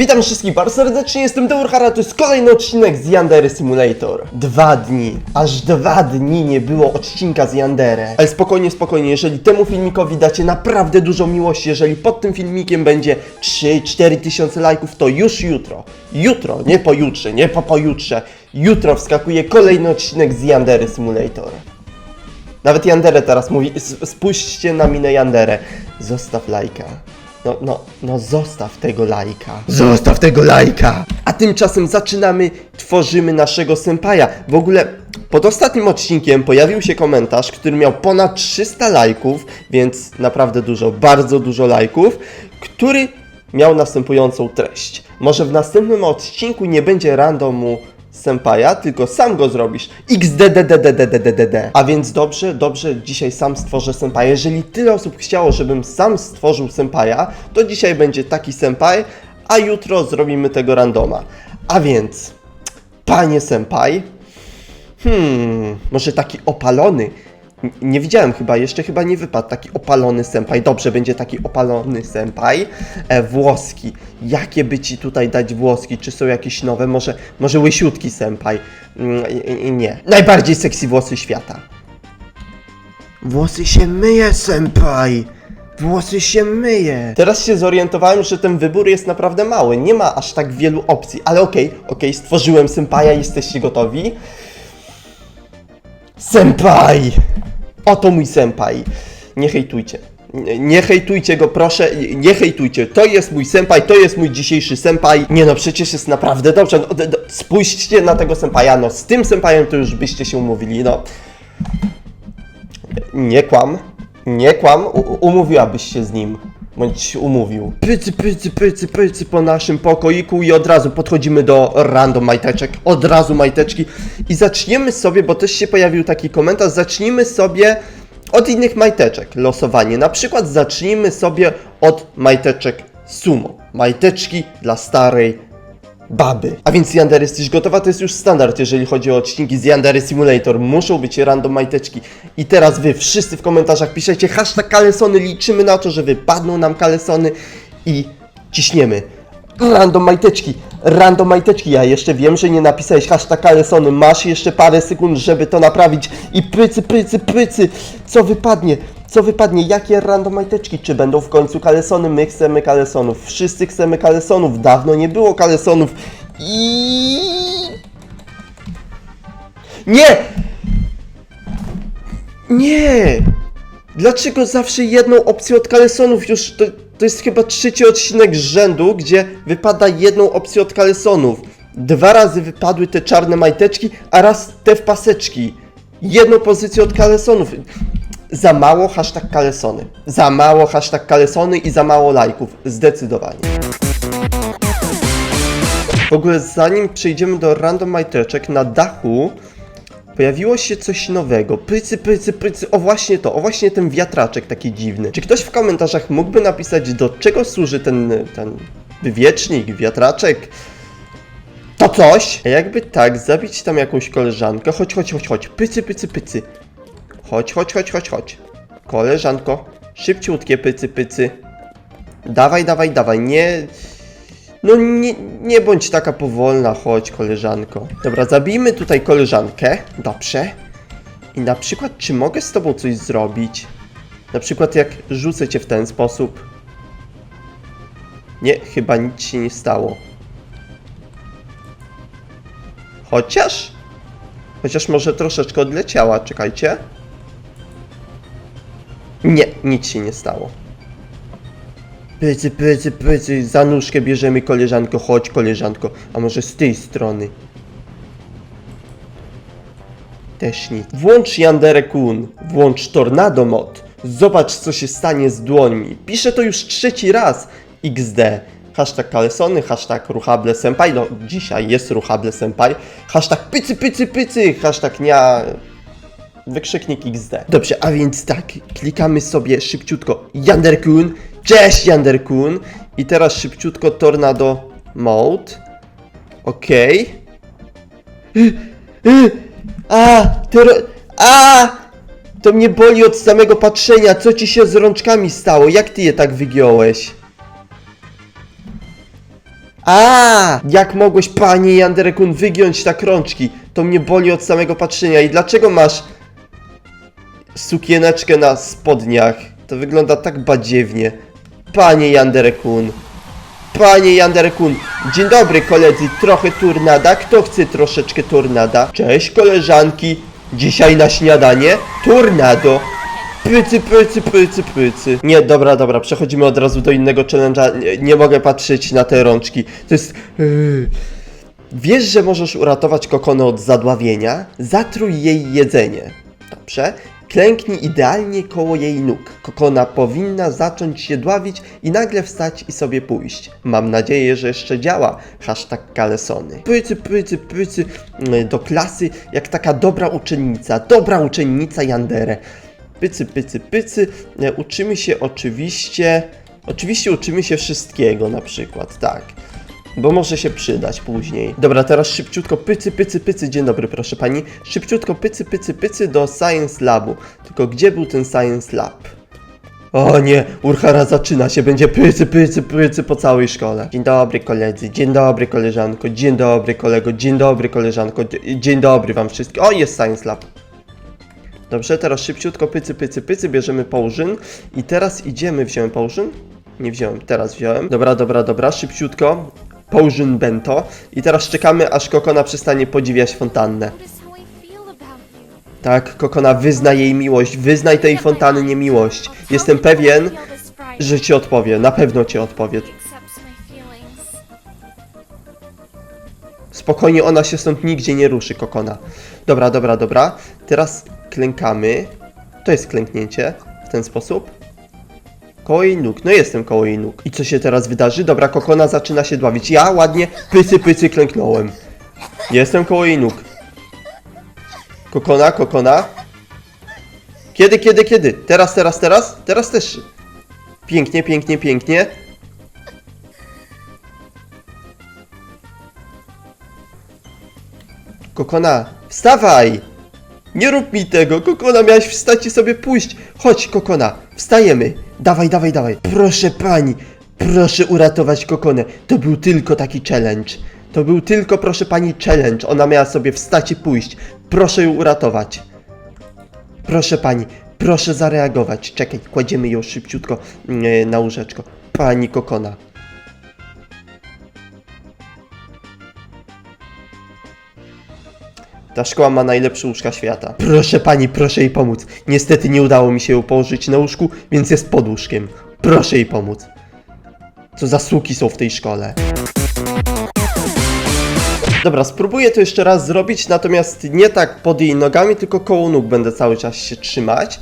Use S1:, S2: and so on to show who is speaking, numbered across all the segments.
S1: Witam wszystkich bardzo serdecznie, jestem Deurhara, to jest kolejny odcinek z Yandere Simulator. Dwa dni, aż dwa dni nie było odcinka z Yandere. Ale spokojnie, spokojnie, jeżeli temu filmikowi dacie naprawdę dużo miłości, jeżeli pod tym filmikiem będzie 3-4 tysiące lajków, to już jutro, jutro, nie pojutrze, nie po pojutrze, jutro wskakuje kolejny odcinek z Yandere Simulator. Nawet Yandere teraz mówi, "S- spójrzcie na minę Yandere, zostaw lajka. No, no, no zostaw tego lajka. Zostaw tego lajka! A tymczasem zaczynamy, tworzymy naszego senpaja. W ogóle pod ostatnim odcinkiem pojawił się komentarz, który miał ponad 300 lajków, więc naprawdę dużo, bardzo dużo lajków, który miał następującą treść. Może w następnym odcinku nie będzie randomu Senpaja, tylko sam go zrobisz. XDDDDDDDD. A więc dobrze, dobrze, dzisiaj sam stworzę Senpaja. Jeżeli tyle osób chciało, żebym sam stworzył Senpaja, to dzisiaj będzie taki Senpai, a jutro zrobimy tego randoma. A więc, panie Senpai, hmm, może taki opalony. Nie widziałem chyba, jeszcze chyba nie wypadł taki opalony senpai. Dobrze, będzie taki opalony senpai. E, włoski. Jakie by ci tutaj dać włoski? Czy są jakieś nowe? Może, może łysiutki senpai? Mm, nie. Najbardziej sexy włosy świata. Włosy się myje, senpai! Włosy się myje. Teraz się zorientowałem, że ten wybór jest naprawdę mały. Nie ma aż tak wielu opcji, ale okej, okej, stworzyłem senpaja, jesteście gotowi? Senpai! Oto mój senpai. Nie hejtujcie. Nie, hejtujcie go, proszę, nie hejtujcie. To jest mój senpai, to jest mój dzisiejszy senpai. Nie no, przecież jest naprawdę dobrze. No, spójrzcie na tego sempaja, no z tym sempajem to już byście się umówili, no. Nie kłam, nie kłam, umówiłabyś się z nim. Bądź umówił. Pycy, pycy, pycy, pycy po naszym pokoiku i od razu podchodzimy do random majteczek. Od razu majteczki. I zaczniemy sobie, bo też się pojawił taki komentarz, zacznijmy sobie od innych majteczek. Losowanie. Na przykład zacznijmy sobie od majteczek sumo. Majteczki dla starej baby. A więc Yandere, jesteś gotowa? To jest już standard, jeżeli chodzi o odcinki z Yandere Simulator. Muszą być random majteczki. I teraz wy wszyscy w komentarzach piszecie hashtag kalesony. Liczymy na to, że wypadną nam kalesony i ciśniemy. Random majteczki, random majteczki. Ja jeszcze wiem, że nie napisałeś hashtag kalesony. Masz jeszcze parę sekund, żeby to naprawić. I pycy, pycy, pycy. Co wypadnie? Co wypadnie? Jakie random majteczki? Czy będą w końcu kalesony? My chcemy kalesonów. Wszyscy chcemy kalesonów. Dawno nie było kalesonów. I... Nie! Nie! Dlaczego zawsze jedną opcję od kalesonów? Już to, to jest chyba trzeci odcinek z rzędu, gdzie wypada jedną opcję od kalesonów. Dwa razy wypadły te czarne majteczki, a raz te w paseczki. Jedną pozycję od kalesonów. Za mało hashtag kalesony. Za mało hashtag kalesony i za mało lajków. Zdecydowanie. W ogóle zanim przejdziemy do random majteczek, na dachu pojawiło się coś nowego. Pycy, pycy, pycy. O właśnie to, o właśnie ten wiatraczek taki dziwny. Czy ktoś w komentarzach mógłby napisać, do czego służy ten, ten wywiecznik, wiatraczek? To coś! A jakby tak, zabić tam jakąś koleżankę. Chodź, chodź, chodź, chodź. Pycy, pycy, pycy. Chodź, chodź, chodź, chodź, chodź. Koleżanko, szybciutkie pycy, pycy. Dawaj, dawaj, dawaj, nie... No nie, nie bądź taka powolna, chodź koleżanko. Dobra, zabijmy tutaj koleżankę, dobrze. I na przykład, czy mogę z tobą coś zrobić? Na przykład jak rzucę cię w ten sposób. Nie, chyba nic się nie stało. Chociaż? Chociaż może troszeczkę odleciała, czekajcie. Nie, nic się nie stało. Pycy, pycy, pycy, za nóżkę bierzemy koleżanko, chodź koleżanko, a może z tej strony? Też nic. Włącz Yandere Kun, włącz Tornado Mod, zobacz co się stanie z dłońmi. Piszę to już trzeci raz, XD. Hashtag kalesony, hashtag ruchable senpai, no dzisiaj jest ruchable senpai, hashtag pycy, pycy, pycy, hashtag nia... Wykrzyknik XD. Dobrze, a więc tak, klikamy sobie szybciutko Yanderkun. Cześć Yanderkun. I teraz szybciutko Tornado Mode. Okej. Y, y, A, tero, a, to mnie boli od samego patrzenia. Co ci się z rączkami stało? Jak ty je tak wygiąłeś? A, jak mogłeś, panie Yanderekun, wygiąć tak rączki? To mnie boli od samego patrzenia. I dlaczego masz sukieneczkę na spodniach? To wygląda tak badziewnie. Panie Yanderekun. Panie Yanderekun. Dzień dobry koledzy, trochę turnada. Kto chce troszeczkę turnada? Cześć koleżanki. Dzisiaj na śniadanie turnado. Pycy, pycy, pycy, pycy. Nie, dobra, dobra, przechodzimy od razu do innego challenge'a. Nie, nie mogę patrzeć na te rączki. To jest... Yy. Wiesz, że możesz uratować kokonę od zadławienia? Zatruj jej jedzenie. Dobrze. Klęknij idealnie koło jej nóg. Kokona powinna zacząć się dławić i nagle wstać i sobie pójść. Mam nadzieję, że jeszcze działa. Hashtag kalesony. Pycy, pycy, pycy mm, do klasy jak taka dobra uczennica. Dobra uczennica Yandere. Pycy, pycy, pycy. E, Uczymy się oczywiście... Oczywiście uczymy się wszystkiego na przykład, tak. Bo może się przydać później. Dobra, teraz szybciutko pycy, pycy, pycy. Dzień dobry, proszę pani. Szybciutko pycy, pycy, pycy do Science Labu. Tylko gdzie był ten Science Lab? O nie, Urhara zaczyna się, będzie pycy, pycy, pycy po całej szkole. Dzień dobry koledzy, dzień dobry koleżanko, dzień dobry kolego, dzień dobry koleżanko, dzie- dzień dobry wam wszystkim. O, jest Science Lab. Dobrze, teraz szybciutko pycy, pycy, pycy, bierzemy połżyn i teraz idziemy, wziąłem połżyn? Nie wziąłem, teraz wziąłem. Dobra, dobra, dobra, szybciutko. Połżyn bento i teraz czekamy, aż Kokona przestanie podziwiać fontannę. Tak, Kokona, wyznaj jej miłość, wyznaj tej fontanny niemiłość. Jestem pewien, że ci odpowie, na pewno ci odpowie. Spokojnie, ona się stąd nigdzie nie ruszy, Kokona. Dobra, dobra, dobra. Teraz klękamy. To jest klęknięcie w ten sposób. Koło nóg. No jestem koło nóg. I co się teraz wydarzy? Dobra, Kokona zaczyna się dławić. Ja ładnie pycy, pycy klęknąłem. Jestem koło nóg. Kokona, Kokona. Kiedy, kiedy, kiedy? Teraz, teraz, teraz? Teraz też. Pięknie, pięknie, pięknie. Kokona, wstawaj! Nie rób mi tego, Kokona, miałaś wstać i sobie pójść. Chodź, Kokona, wstajemy. Dawaj, dawaj, dawaj. Proszę pani, proszę uratować Kokonę. To był tylko taki challenge. To był tylko, proszę pani, challenge. Ona miała sobie wstać i pójść. Proszę ją uratować. Proszę pani, proszę zareagować. Czekaj, kładziemy ją szybciutko mm, na łóżeczko. Pani Kokona. Ta szkoła ma najlepsze łóżka świata. Proszę pani, proszę jej pomóc. Niestety nie udało mi się ją położyć na łóżku, więc jest pod łóżkiem. Proszę jej pomóc. Co za słuki są w tej szkole. Dobra, spróbuję to jeszcze raz zrobić, natomiast nie tak pod jej nogami, tylko koło nóg będę cały czas się trzymać.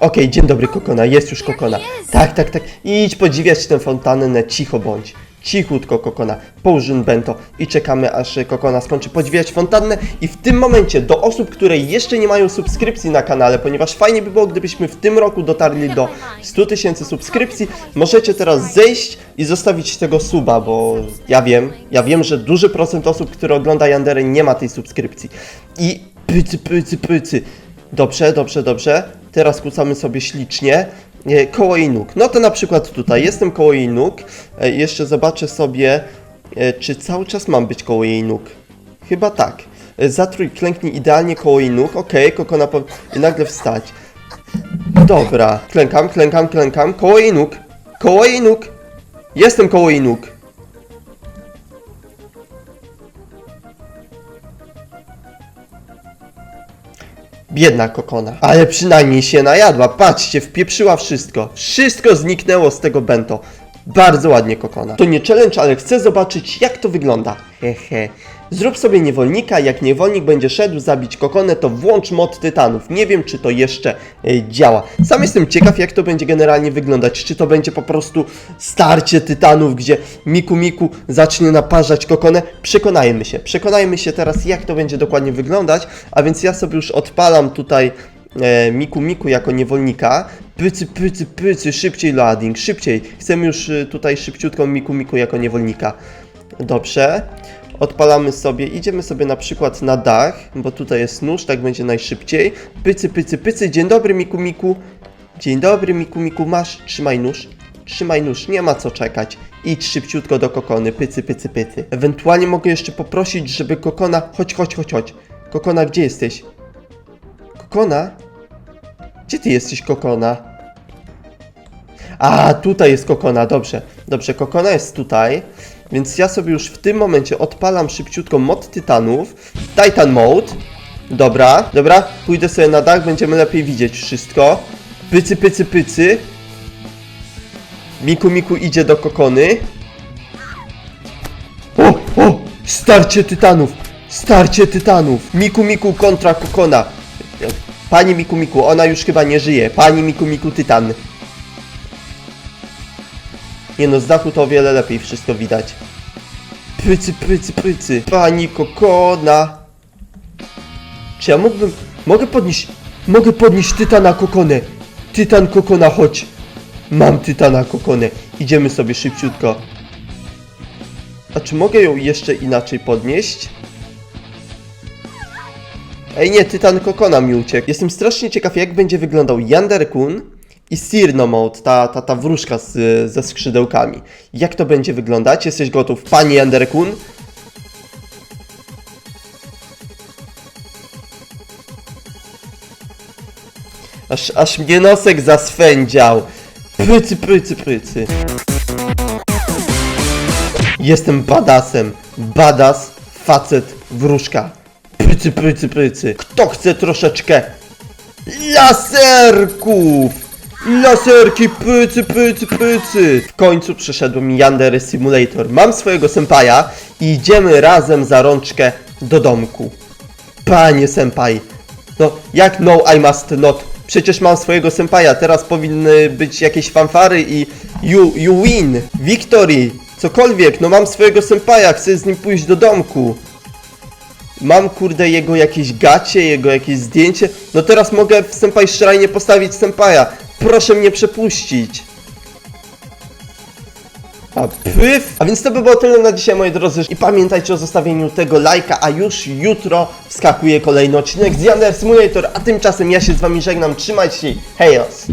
S1: Okej, dzień dobry Kokona, jest już Kokona. Tak, tak, tak. Idź podziwiać tę fontannę, cicho bądź. Cichutko Kokona, połżyn bento i czekamy aż Kokona skończy podziwiać fontannę i w tym momencie do osób, które jeszcze nie mają subskrypcji na kanale, ponieważ fajnie by było, gdybyśmy w tym roku dotarli do 100 tysięcy subskrypcji, możecie teraz zejść i zostawić tego suba, bo ja wiem, ja wiem, że duży procent osób, które ogląda Yanderę nie ma tej subskrypcji. I pycy, pycy, pycy. Dobrze, dobrze, dobrze. Teraz kucamy sobie ślicznie. Koło jej nóg. No to na przykład tutaj. Jestem koło jej nóg. E, Jeszcze zobaczę sobie, e, czy cały czas mam być koło jej nóg. Chyba tak. E, Zatrój, klęknij idealnie koło jej nóg. Okej, kokona po... I nagle wstać. Dobra. Klękam, klękam, klękam. Koło jej nóg. Koło jej nóg. Jestem koło jej nóg. Biedna kokona. Ale przynajmniej się najadła. Patrzcie, wpieprzyła wszystko. Wszystko zniknęło z tego bento. Bardzo ładnie kokona. To nie challenge, ale chcę zobaczyć jak to wygląda. Hehe. Zrób sobie niewolnika, jak niewolnik będzie szedł zabić kokonę, to włącz mod tytanów. Nie wiem, czy to jeszcze e, działa. Sam jestem ciekaw, jak to będzie generalnie wyglądać. Czy to będzie po prostu starcie tytanów, gdzie Miku Miku zacznie naparzać kokonę? Przekonajmy się. Przekonajmy się teraz, jak to będzie dokładnie wyglądać. A więc ja sobie już odpalam tutaj e, Miku Miku jako niewolnika. Pycy, pycy, pycy, szybciej loading, szybciej. Chcemy już e, tutaj szybciutką Miku Miku jako niewolnika. Dobrze. Odpalamy sobie, idziemy sobie na przykład na dach, bo tutaj jest nóż, tak będzie najszybciej. Pycy, pycy, pycy. Dzień dobry, Miku Miku. Dzień dobry, Miku Miku. Masz, trzymaj nóż. trzymaj nóż, nie ma co czekać. Idź szybciutko do kokony, pycy, pycy, pycy. Ewentualnie mogę jeszcze poprosić, żeby kokona... Chodź, chodź, chodź, chodź. Kokona, gdzie jesteś? Kokona? Gdzie ty jesteś, kokona? A, tutaj jest kokona, dobrze. Dobrze, kokona jest tutaj. Więc ja sobie już w tym momencie odpalam szybciutko mod tytanów. Titan mode. Dobra, dobra, pójdę sobie na dach, będziemy lepiej widzieć wszystko. Pycy, pycy, pycy. Miku, Miku idzie do kokony. O, o, starcie tytanów, starcie tytanów. Miku, Miku kontra kokona. Pani Miku, Miku, ona już chyba nie żyje. Pani Miku, Miku, tytan. Nie no, z dachu to o wiele lepiej wszystko widać. Pycy, pycy, pycy. Pani kokona. Czy ja mógłbym... Mogę podnieść... Mogę podnieść tytana kokonę. Tytan kokona, chodź. Mam tytana kokonę. Idziemy sobie szybciutko. A czy mogę ją jeszcze inaczej podnieść? Ej nie, tytan kokona mi uciekł. Jestem strasznie ciekaw jak będzie wyglądał Yander-kun i Sirno Mode, ta, ta, ta wróżka z, ze skrzydełkami. Jak to będzie wyglądać? Jesteś gotów, pani Yander-kun? Aż, aż mnie nosek zaswędział. Prycy, prycy, prycy. Jestem badasem. Badas, facet, wróżka. Prycy, prycy, prycy. Kto chce troszeczkę laserków? Laserki, pycy, pycy, pycy. W końcu przyszedł mi Yandere Simulator. Mam swojego senpaja i idziemy razem za rączkę do domku. Panie senpai, no jak no I must not? Przecież mam swojego sempaja, teraz powinny być jakieś fanfary i you, you win, victory, cokolwiek, no mam swojego sempaja, chcę z nim pójść do domku. Mam kurde jego jakieś gacie, jego jakieś zdjęcie, no teraz mogę w senpai shrine postawić sempaja, proszę mnie przepuścić. A pyf! A więc to by było tyle na dzisiaj moi drodzy i pamiętajcie o zostawieniu tego lajka, a już jutro wskakuje kolejny odcinek z Yander Simulator, a tymczasem ja się z wami żegnam, trzymajcie się, hejos!